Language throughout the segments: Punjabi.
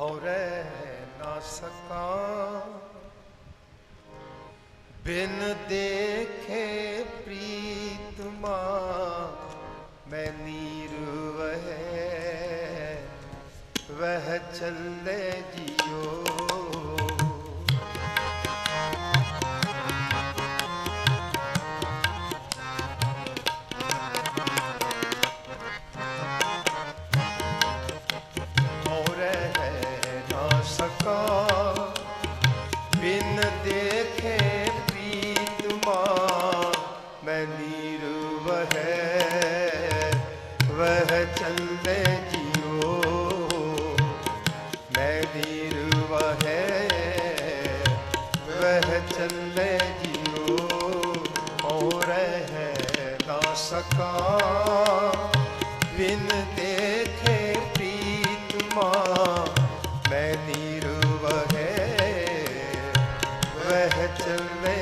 ਹੋ ਰਹਿ ਨਾ ਸਕਾਂ। ਬਿਨ ਦੇਖੇ ਪ੍ਰੀਤਮਾ ਮੈਂ ਨੀਰ ਵਹਿ ਵਹਿ ਚੱਲੇ ਜਿਓ। ਸਕਾ ਵਿਨ ਦੇਖੇ ਪ੍ਰੀਤ ਮਾ ਮੈਂ ਨਿਰਵਹਿ ਵਹਿ ਚਲੇ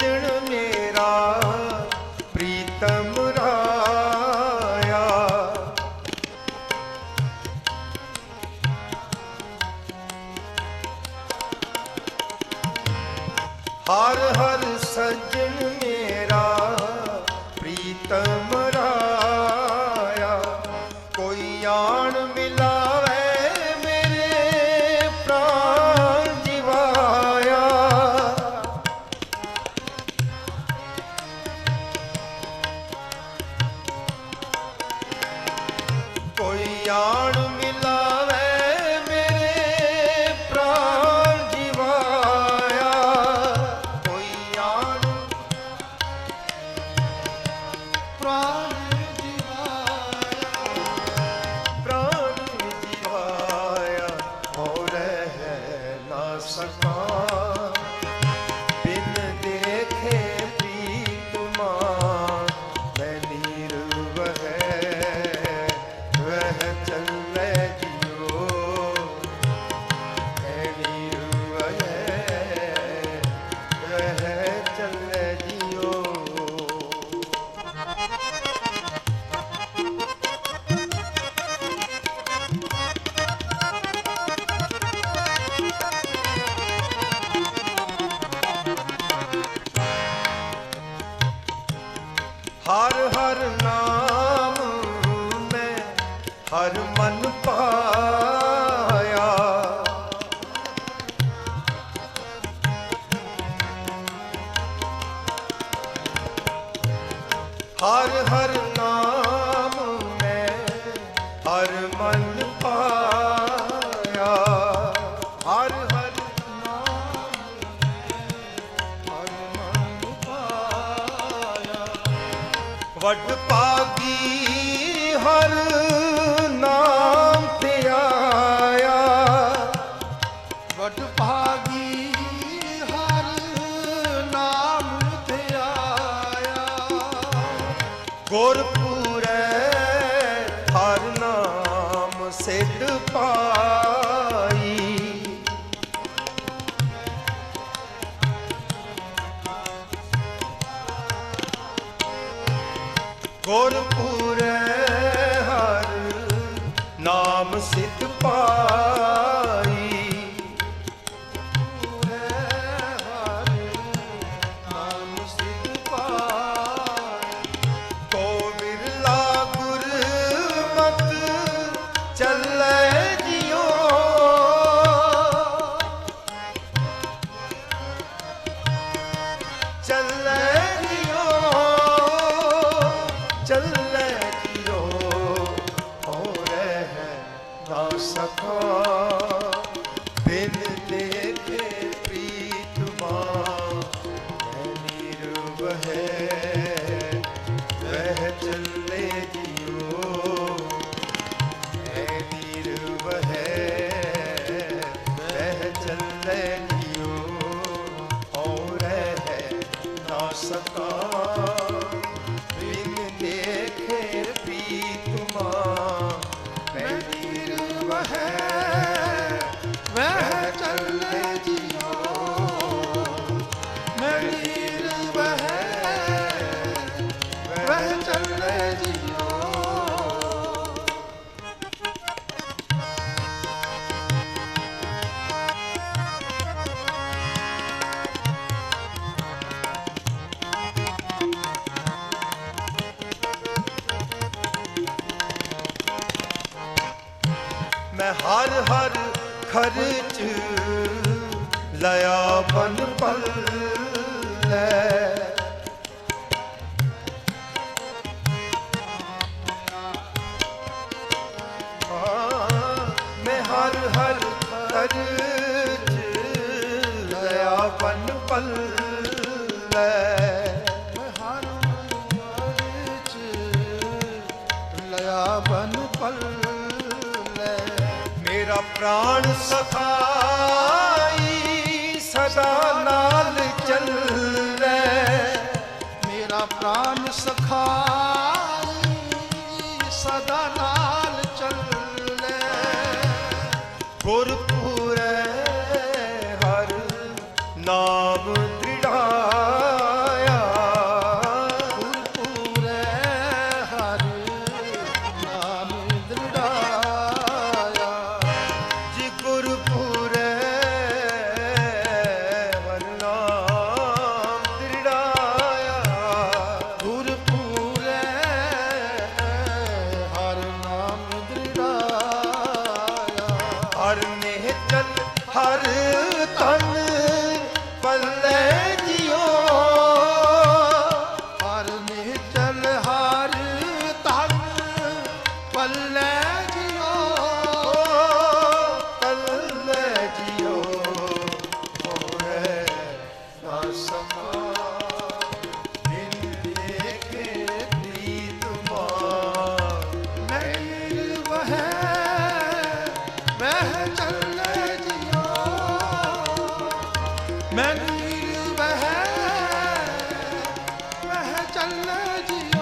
चरण में सकता ਹਰ ਨਾਮ ਮੈਂ ਹਰ ਮਨ ਪਾਇਆ। ਹਰ ਹਰ ਨਾਮ ਮੈਂ ਹਰ ਮਨ ਵਟ ਪਾਗੀ ਹਰ ਨਾਮ ਤੇ ਆਇਆ। ਵੱਡ ਪਾਗੀ ਹਰ ਨਾਮ ਤੇ ਆਇਆ। ਗੁਰਪੁਰੈ ਹਰ ਨਾਮ ਸਿੱਧ ਪਾ Bye. है ਲਿਆ ਬਨ ਪੱਲੇ ਹਾਂ, ਮੈਂ ਹਰ ਹਰ ਖਰਚ ਲਿਆ ਬਨ ਪੱਲੇ ਮੈਂ ਹਰ ਮਰਚ ਲਿਆ ਬਨ ਪੱਲੇ ਮੇਰਾ ਪ੍ਰਾਣ ਸਖਾ ਪ੍ਰਾਨ ਸਖਾਈ ਵਹਿ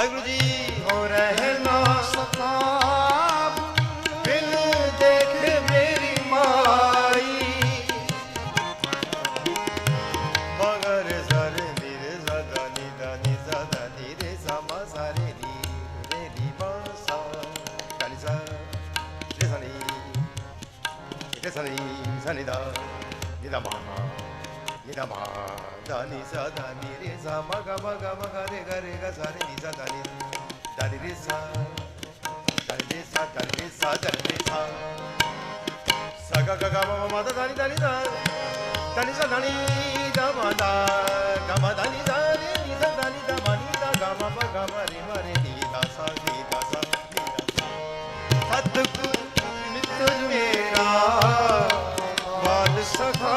ਵਾਹਿਗੁਰੂ ਜੀ ನಿ ಮ ದ ನಿ ಸ ದ ನಿ ರೆ ಸ ಮ ಗ ಮ ಗ ಮ ಗ ರೆ ಗ ರೆ ಗ ಸ ರೆ ನಿ ಸ ದ ನಿ ದ ನಿ ರೆ ಸ ದ ನಿ ರೆ ಸ ದ ನಿ ರೆ ಸ ದ ನಿ ರೆ ಸ ಸ ಗ ಗ ಗ ಮ ಮ ದ ದ ನಿ ದ ನಿ ದ ದ ನಿ ಸ ದ ನಿ ದ ಮ ದ ಗ ಮ ದ ನಿ ದ ರೆ ನಿ ದ ದ ನಿ ದ ಮ ನಿ ದ ಗ ಮ ಮ ಗ ಮ re ಮ re ni da sa ni da sa ni da sa ਸਤਿਗੁਰ ਮਿੱਤਰ ਮੇਰਾ ਵਾਲ ਸਖਾ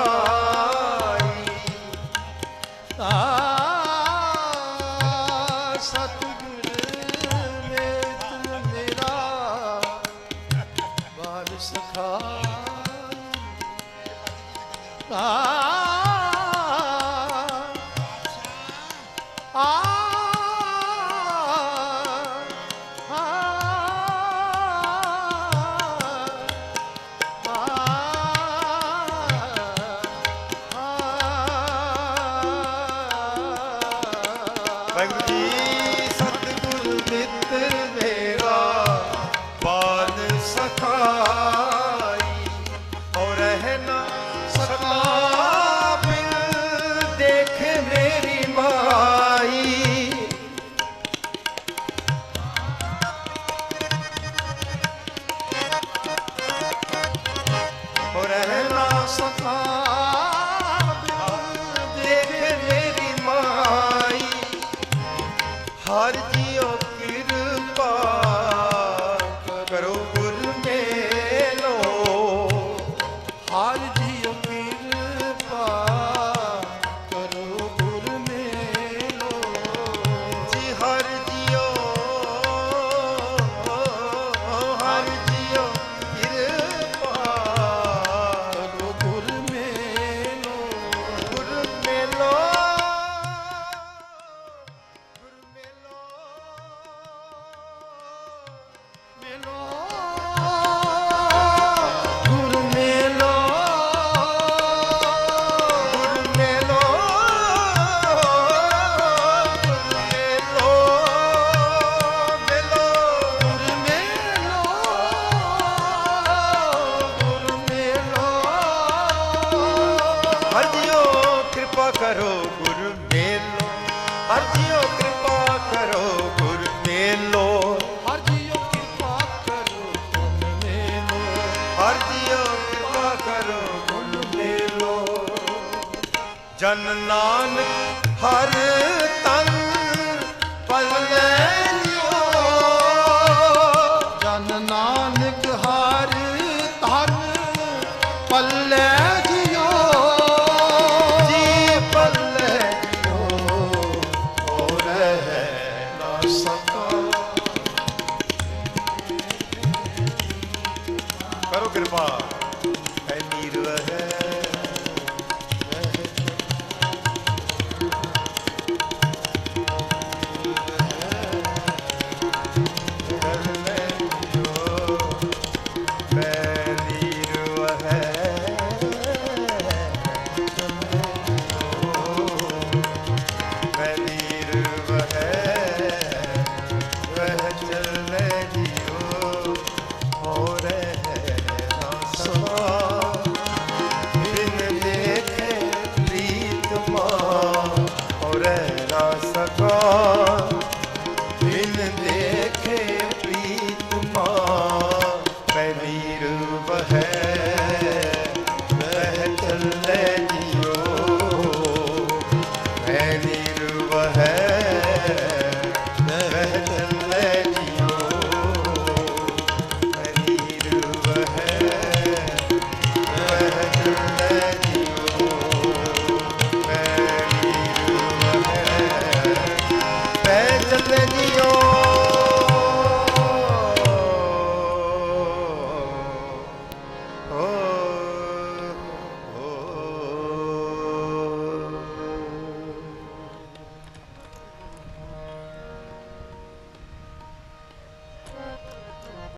ਹਰ